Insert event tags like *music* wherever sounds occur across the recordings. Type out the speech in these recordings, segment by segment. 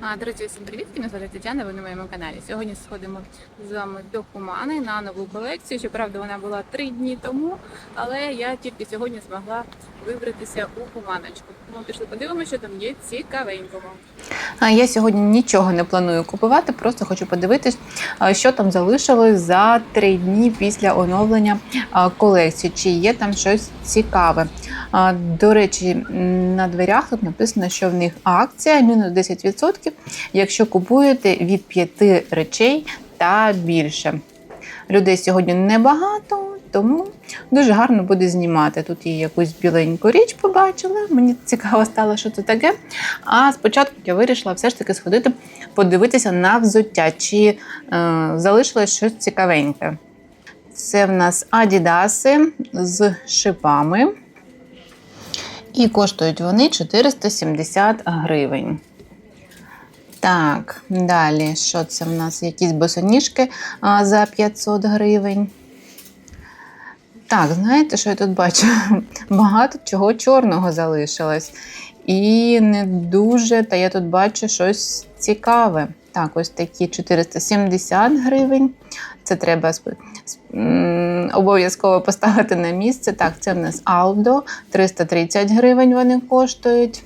А, Друзі, всім привіт! Мене звати Тетяна, ви на моєму каналі. Сьогодні сходимо з вами до Хумани на нову колекцію. Щоправда, вона була три дні тому, але я тільки сьогодні змогла вибратися у Хуманочку. Тому пішли подивимося, що там є цікавенького. Я сьогодні нічого не планую купувати, просто хочу подивитись, що там залишилось за три дні після оновлення колекції. Чи є там щось цікаве. До речі, на дверях тут написано, що в них акція мінус 10%, якщо купуєте від п'яти речей та більше. Людей сьогодні небагато, тому дуже гарно буде знімати. Тут є якусь біленьку річ побачила. Мені цікаво стало, що це таке. А спочатку я вирішила все ж таки сходити, подивитися на взуття, чи е, залишилось щось цікавеньке. Це в нас адідаси з шипами. І коштують вони 470 гривень. Так, далі, що це в нас? Якісь босоніжки за 500 гривень. Так, знаєте, що я тут бачу? *laughs* Багато чого чорного залишилось. І не дуже, та я тут бачу щось цікаве. Так, ось такі 470 гривень. Це треба обов'язково поставити на місце. Так, це в нас Aldo, 330 гривень вони коштують.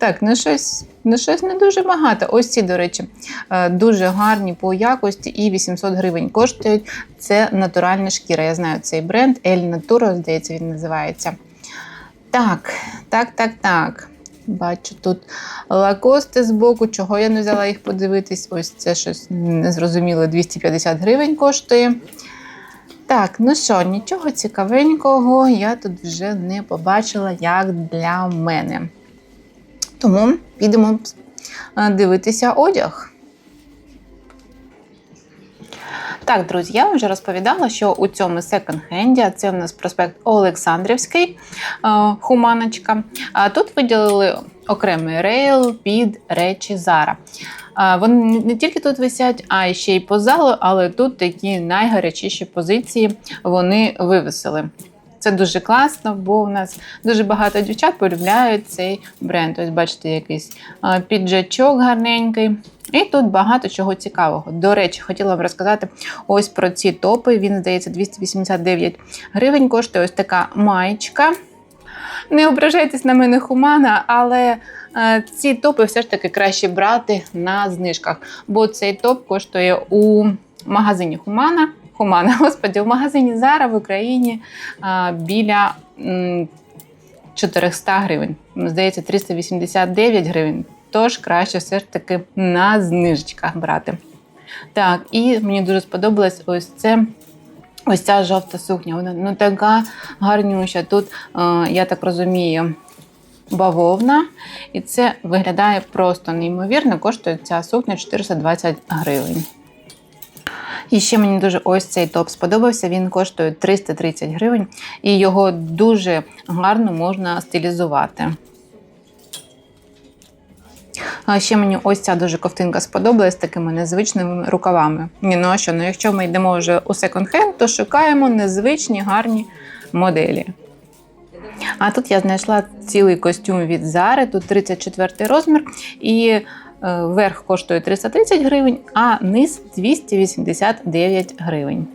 Так, ну щось, ну щось не дуже багато. Ось ці, до речі, е, дуже гарні по якості і 800 гривень коштують. Це натуральна шкіра. Я знаю цей бренд El Naturo, здається, він називається. Так, так, так, так. Бачу тут лакости з боку, чого я не взяла їх подивитись. Ось це щось незрозуміло, 250 гривень коштує. Так, ну що, нічого цікавенького я тут вже не побачила, як для мене. Тому підемо е, дивитися одяг. Так, друзі, я вам вже розповідала, що у цьому секонд-хенді, це в нас проспект Олександрівський, е, Хуманочка. Тут виділили окремий рейл під речі Зара. Вони не тільки тут висять, а ще й по залу, але тут такі найгарячіші позиції вони вивесили. Це дуже класно, бо у нас дуже багато дівчат полюбляють цей бренд. Ось бачите, якийсь піджачок гарненький. І тут багато чого цікавого. До речі, хотіла вам розказати ось про ці топи. Він, здається, 289 гривень коштує ось така маєчка. Не ображайтесь на мене хумана, але е, ці топи все ж таки краще брати на знижках, бо цей топ коштує у магазині Хумана. Хумана, *laughs* господи, у магазині Зара в Україні е, біля м, 400 гривень. Здається, 389 гривень. Тож краще все ж таки на знижечках брати. Так, і мені дуже сподобалось ось це. Ось ця жовта сукня. Вона ну така гарнюща. Тут, е, я так розумію, бавовна. І це виглядає просто неймовірно. Коштує ця сукня 420 гривень. І ще мені дуже ось цей топ сподобався. Він коштує 330 гривень, і його дуже гарно можна стилізувати. А ще мені ось ця дуже ковтинка сподобалась з такими незвичними рукавами. Ні, ну а що? Ну якщо ми йдемо вже у секонд-хенд, то шукаємо незвичні гарні моделі. А тут я знайшла цілий костюм від Зари, тут 34 розмір, і верх коштує 330 гривень, а низ 289 гривень.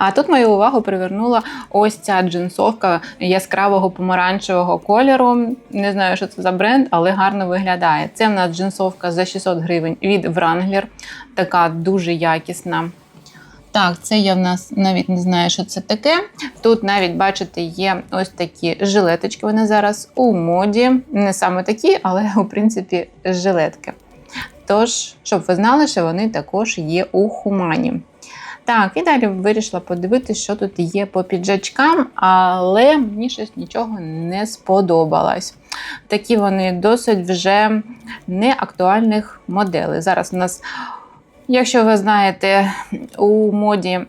А тут мою увагу привернула ось ця джинсовка яскравого помаранчевого кольору. Не знаю, що це за бренд, але гарно виглядає. Це в нас джинсовка за 600 гривень від Wrangler. Така дуже якісна. Так, це я в нас навіть не знаю, що це таке. Тут навіть, бачите, є ось такі жилеточки. Вони зараз у моді. Не саме такі, але у принципі жилетки. Тож, щоб ви знали, що вони також є у хумані. Так, і далі вирішила подивитися, що тут є по піджачкам, але мені щось нічого не сподобалось. Такі вони досить вже неактуальних моделей. Зараз у нас, якщо ви знаєте, у моді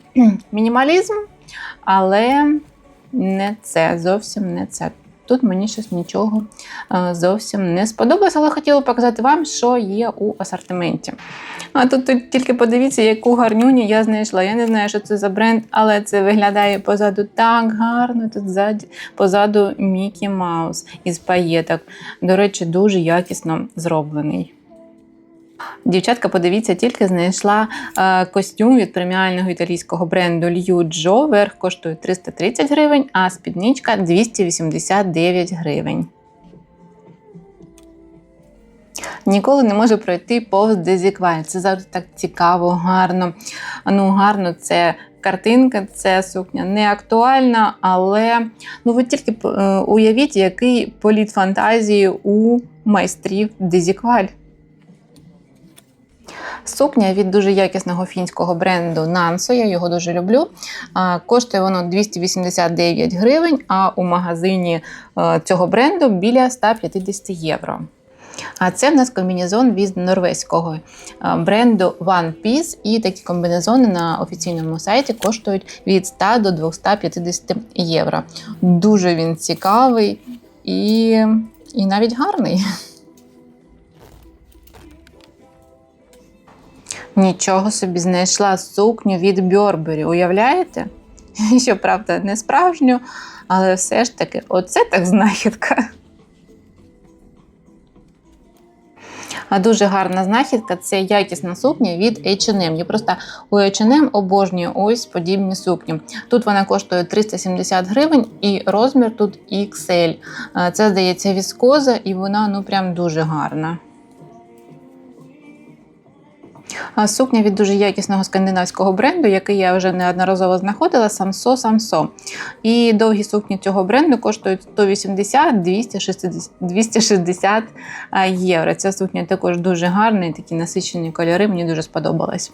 мінімалізм, але не це, зовсім не це. Тут мені щось нічого е, зовсім не сподобалось, але хотіла показати вам, що є у асортименті. А тут, тут тільки подивіться, яку гарнюню я знайшла. Я не знаю, що це за бренд, але це виглядає позаду так гарно. Тут ззаді, позаду Мікі Маус із паєток. До речі, дуже якісно зроблений. Дівчатка, подивіться, тільки знайшла е, костюм від преміального італійського бренду Liu Джо. Верх коштує 330 гривень, а спідничка 289 гривень. Ніколи не можу пройти повз дезікваль. Це завжди так цікаво, гарно. Ну, гарно це картинка, це сукня не актуальна, але ну ви тільки е, уявіть, який політ фантазії у майстрів дезікваль. Сукня від дуже якісного фінського бренду Нансо, я його дуже люблю. Коштує воно 289 гривень, а у магазині е, цього бренду біля 150 євро. А це в нас комбінезон від норвезького е, бренду One Piece. І такі комбінезони на офіційному сайті коштують від 100 до 250 євро. Дуже він цікавий і, і навіть гарний. Нічого собі знайшла сукню від Бьорбері. Уявляєте? *laughs* Щоправда, не справжню, але все ж таки, оце так знахідка. А дуже гарна знахідка це якісна сукня від H&M. Я просто у H&M обожнюю ось подібні сукні. Тут вона коштує 370 гривень і розмір тут XL. Це, здається, віскоза, і вона ну прям дуже гарна. Сукня від дуже якісного скандинавського бренду, який я вже неодноразово знаходила, Самсо Самсо. І довгі сукні цього бренду коштують 180-260 260 а, євро. Ця сукня також дуже гарна, і такі насичені кольори, мені дуже сподобалась.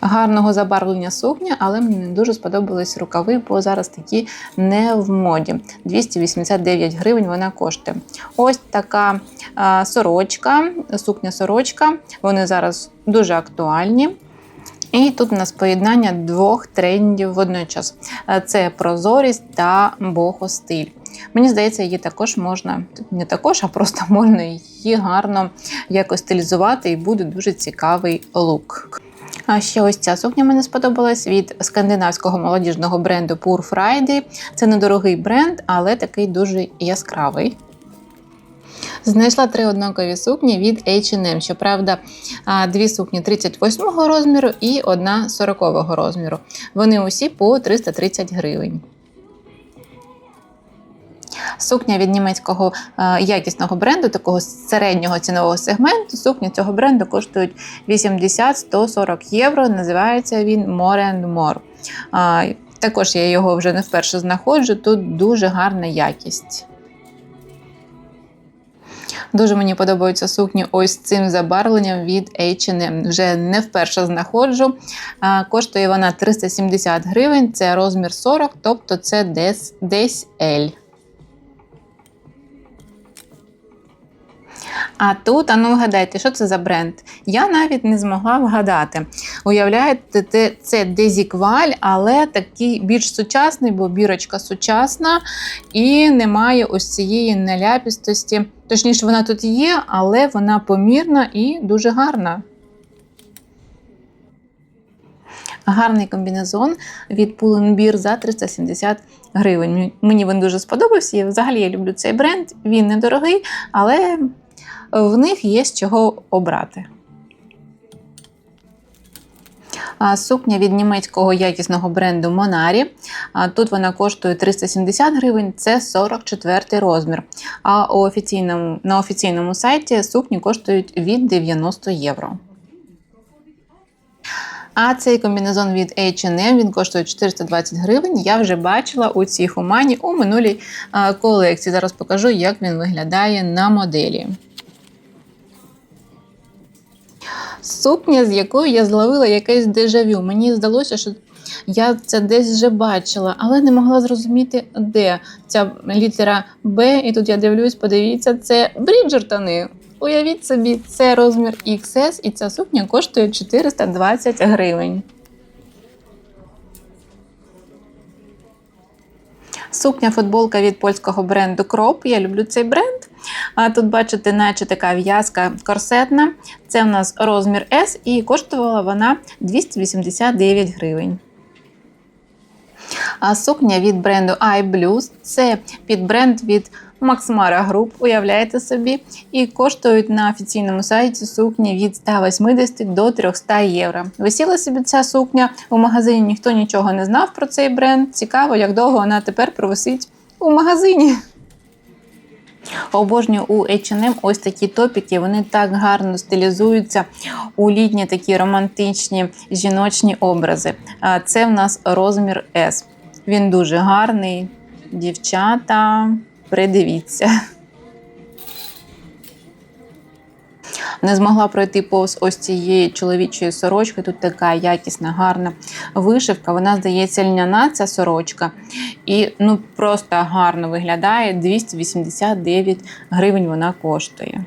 Гарного забарвлення сукня, але мені не дуже сподобались рукави, бо зараз такі не в моді. 289 гривень вона коштує. Ось така сорочка, сукня сорочка. Вони зараз дуже актуальні. І тут у нас поєднання двох трендів водночас: це прозорість та бохостиль. Мені здається, її також можна, не також, а просто *laughs* можна її гарно якось стилізувати, і буде дуже цікавий лук. А ще ось ця сукня мені сподобалась від скандинавського молодіжного бренду Pure Friday. Це недорогий бренд, але такий дуже яскравий. Знайшла три однакові сукні від H&M. Щоправда, дві сукні 38 розміру і одна 40 розміру. Вони усі по 330 гривень. Сукня від німецького е, якісного бренду, такого середнього цінового сегменту. Сукня цього бренду коштують 80-140 євро. Називається він More and More. Також я його вже не вперше знаходжу. Тут дуже гарна якість. Дуже мені подобаються сукні ось цим забарвленням від H&M. Вже не вперше знаходжу. Коштує вона 370 гривень, це розмір 40, тобто це десь L. А тут, а ну вгадайте, що це за бренд? Я навіть не змогла вгадати. Уявляєте, це- Дезікваль, але такий більш сучасний, бо бірочка сучасна і немає ось цієї наляпістості. Точніше, вона тут є, але вона помірна і дуже гарна. Гарний комбінезон від Pull&Bear за 370 гривень. Мені- він дуже сподобався. Взагалі я люблю цей бренд. Він недорогий, але в них є з чого обрати. Сукня від німецького якісного бренду Monari. Тут вона коштує 370 гривень, це 44 розмір. А у офіційному, на офіційному сайті сукні коштують від 90 євро. А цей комбінезон від H&M, він коштує 420 гривень. Я вже бачила у цій хумані у минулій колекції. Зараз покажу, як він виглядає на моделі. Сукня, з якою я зловила якесь дежавю. Мені здалося, що я це десь вже бачила, але не могла зрозуміти, де ця літера Б. І тут я дивлюсь, подивіться, це Бріджертони. Уявіть собі, це розмір XS, і ця сукня коштує 420 гривень. Сукня футболка від польського бренду Кроп. Я люблю цей бренд. А тут бачите, наче така в'язка корсетна. Це в нас розмір S і коштувала вона 289 гривень. А сукня від бренду iBlues це підбренд від Maxmara Group, уявляєте собі, і коштують на офіційному сайті сукні від 180 до 300 євро. Висіла собі ця сукня у магазині, ніхто нічого не знав про цей бренд. Цікаво, як довго вона тепер провисить у магазині. Обожнюю у H&M ось такі топіки, вони так гарно стилізуються у літні такі романтичні жіночні образи. Це в нас розмір S. Він дуже гарний. Дівчата, придивіться. Не змогла пройти повз ось цієї чоловічої сорочки. Тут така якісна, гарна вишивка. Вона здається льняна, ця сорочка. І ну просто гарно виглядає. 289 гривень вона коштує.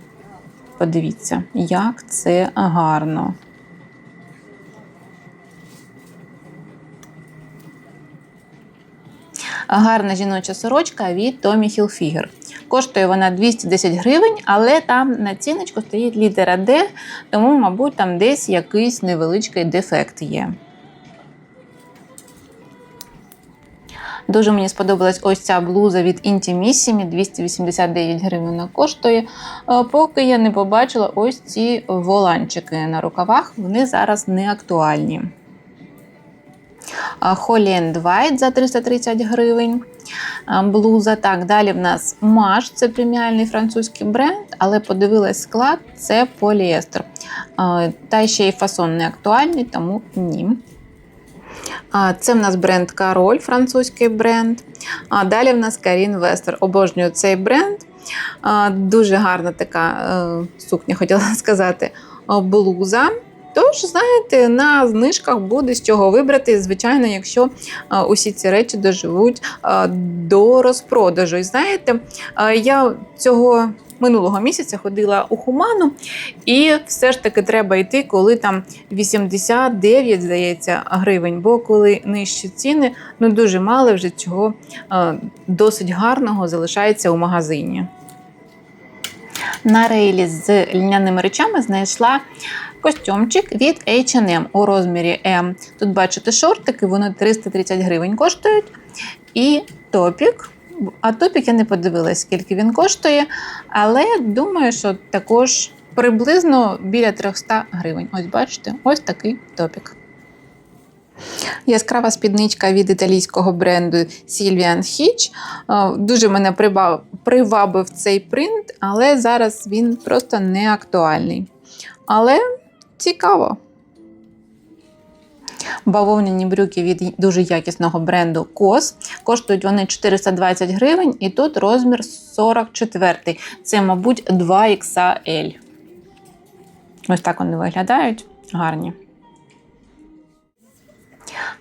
Подивіться, як це гарно. Гарна жіноча сорочка від Tommy Hilfiger. Коштує вона 210 гривень, але там на ціночку стоїть літера D, тому, мабуть, там десь якийсь невеличкий дефект є. Дуже мені сподобалась ось ця блуза від Intimissimi, 289 гривень вона коштує. Е, Поки я не побачила ось ці воланчики на рукавах, вони зараз не актуальні. Holly White за 330 гривень. Блуза. Так, далі в нас Маш, це преміальний французький бренд, але подивилась склад, це поліестер. Та ще й фасон не актуальний, тому ні. Це в нас бренд Кароль, французький бренд. А далі в нас Карін Вестер. Обожнюю цей бренд. Дуже гарна така е, сукня, хотіла *laughs* сказати, блуза. Тож, знаєте, на знижках буде з чого вибрати, звичайно, якщо усі ці речі доживуть до розпродажу. І знаєте, я цього минулого місяця ходила у Хуману, і все ж таки треба йти, коли там 89, здається, гривень. Бо коли нижчі ціни, ну дуже мало вже цього досить гарного залишається у магазині. На рейлі з льняними речами знайшла костюмчик від H&M у розмірі M. Тут бачите шортики, вони 330 гривень коштують. І топік. А топік я не подивилась, скільки він коштує, але думаю, що також приблизно біля 300 гривень. Ось бачите, ось такий топік. Яскрава спідничка від італійського бренду Sylvian Hitch. Е, Дуже мене привабив цей принт, але зараз він просто не актуальний. Але цікаво. Бавовняні брюки від дуже якісного бренду COS. Коштують вони 420 гривень, і тут розмір 44. Це, мабуть, 2XL. Ось так вони виглядають. Гарні.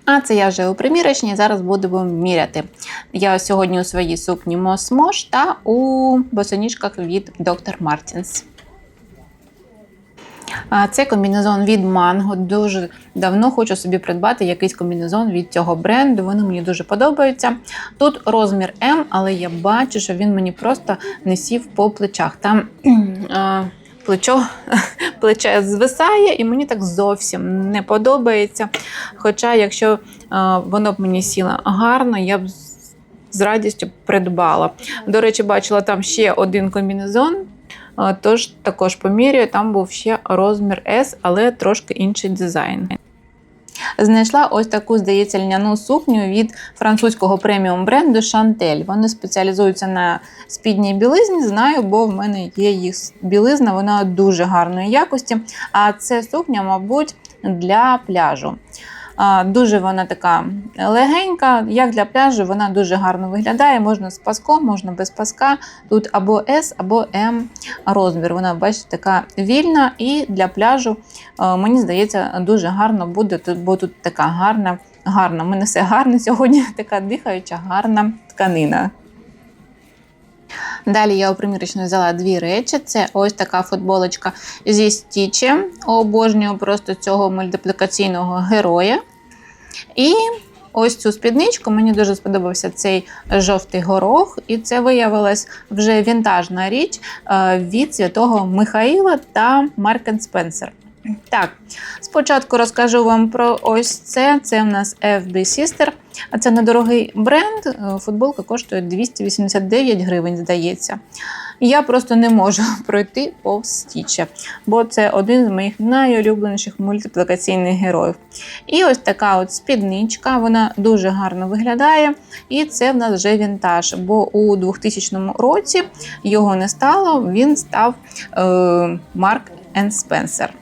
А це я вже у примірочні, зараз будемо міряти. Я сьогодні у своїй сукні Moss Mosh та у босоніжках від Dr. Martens. Це комбінезон від Mango. Дуже давно хочу собі придбати якийсь комбінезон від цього бренду. Вони мені дуже подобаються. Тут розмір М, але я бачу, що він мені просто не сів по плечах. Там *clears throat* плечо, *laughs* плече звисає, і мені так зовсім не подобається. Хоча, якщо а, воно б мені сіло гарно, я б з- радістю придбала. До речі, бачила там ще один комбінезон. Тож також помірюю, там був ще розмір S, але трошки інший дизайн. Знайшла ось таку, здається, льняну сукню від французького преміум бренду Chantel. Вони спеціалізуються на спідній білизні. Знаю, бо в мене є їх білизна, вона дуже гарної якості. А це сукня, мабуть, для пляжу. Дуже вона така легенька, як для пляжу, вона дуже гарно виглядає. Можна з паском, можна без паска. Тут або S, або M розмір. Вона, бачите, така вільна і для пляжу, е, мені здається, дуже гарно буде, бо тут така гарна, гарна. У мене все гарне сьогодні, *laughs* така дихаюча, гарна тканина. Далі я у примірочну взяла дві речі. Це ось така футболочка зі стічем. Обожнюю просто цього мультиплікаційного героя. І ось цю спідничку. Мені дуже сподобався цей жовтий горох, і це виявилась вже вінтажна річ е, від святого Михаїла та Маркен Спенсер. Так, спочатку розкажу вам про ось це. Це в нас FB Sister. А це недорогий бренд. Е, Футболка коштує 289 гривень, здається. Я просто не можу *laughs* пройти повз Стіча, бо це один з моїх найулюбленіших мультиплікаційних героїв. І ось така от спідничка, вона дуже гарно виглядає. І це в нас вже вінтаж, бо у 2000 році його не стало, він став е, Марк Спенсер.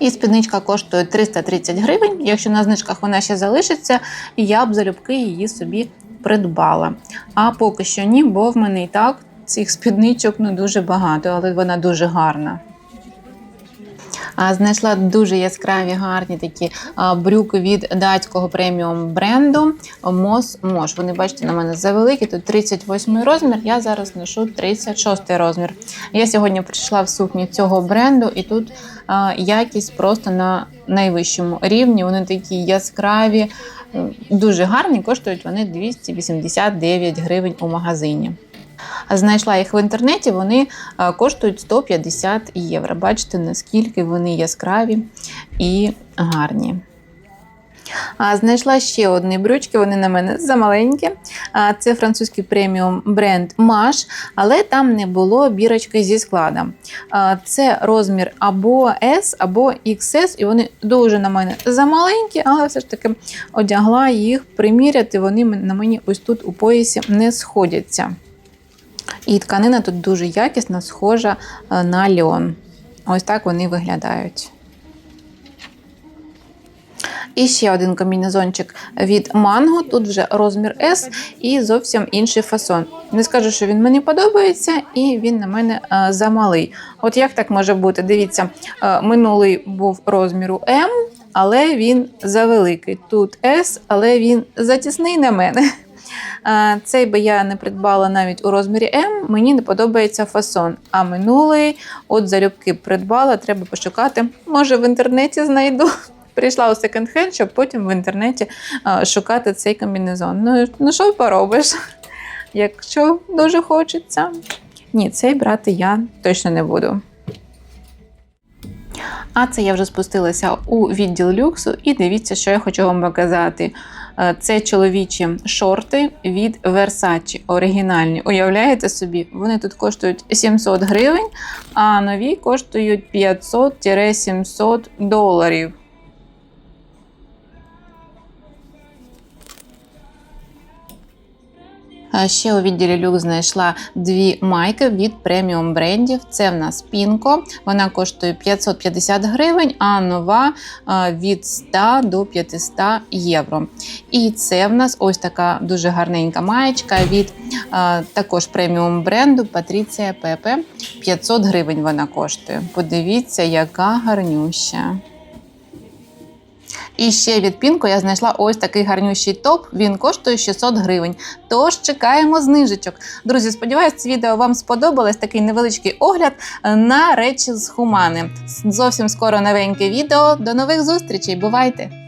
І спідничка коштує 330 гривень. Якщо на знижках вона ще залишиться, я б залюбки її собі придбала. А поки що ні, бо в мене і так цих спідничок не дуже багато, але вона дуже гарна. Знайшла дуже яскраві, гарні такі брюки від датського преміум бренду Мос Мош. Вони бачите на мене завеликі. Тут 38 розмір. Я зараз ношу 36 розмір. Я сьогодні прийшла в сукні цього бренду, і тут якість просто на найвищому рівні. Вони такі яскраві, дуже гарні. Коштують вони 289 гривень у магазині. Знайшла їх в інтернеті, вони е, коштують 150 євро. Бачите, наскільки вони яскраві і гарні. А, Знайшла ще одні брючки, вони на мене замаленькі. Це французький преміум бренд Маш, але там не було бірочки зі складом. Це розмір або S, або XS, і вони дуже на мене замаленькі, але все ж таки одягла їх приміряти. Вони на мені ось тут у поясі не сходяться. І тканина тут дуже якісна, схожа е, на льон. Ось так вони виглядають. І ще один комбінезончик від Mango. Тут вже розмір S і зовсім інший фасон. Не скажу, що він мені подобається, і він на мене е, замалий. От як так може бути? Дивіться, е, минулий був розміру M, але він завеликий. Тут S, але він затісний на мене. Цей би я не придбала навіть у розмірі М. Мені не подобається фасон. А минулий, от залюбки придбала, треба пошукати. Може, в інтернеті знайду. *laughs* Прийшла у секонд-хенд, щоб потім в інтернеті шукати цей комбінезон. Ну, ну що поробиш? *laughs* Якщо дуже хочеться. Ні, цей брати я точно не буду. А це я вже спустилася у відділ люксу, і дивіться, що я хочу вам показати. Е, Це чоловічі шорти від Versace, оригінальні. Уявляєте собі, вони тут коштують 700 гривень, а нові коштують 500-700 доларів. Ще у відділі люк знайшла дві майки від преміум брендів. Це в нас Пінко. Вона коштує 550 гривень, а нова від 100 до 500 євро. І це в нас ось така дуже гарненька маєчка від також преміум бренду Патріція Пепе. 500 гривень вона коштує. Подивіться, яка гарнюща. І ще від Пінко я знайшла ось такий гарнющий топ. Він коштує 600 гривень. Тож чекаємо знижечок. Друзі, сподіваюсь, це відео вам сподобалось. Такий невеличкий огляд на речі з Хумани. Зовсім скоро новеньке відео. До нових зустрічей. Бувайте!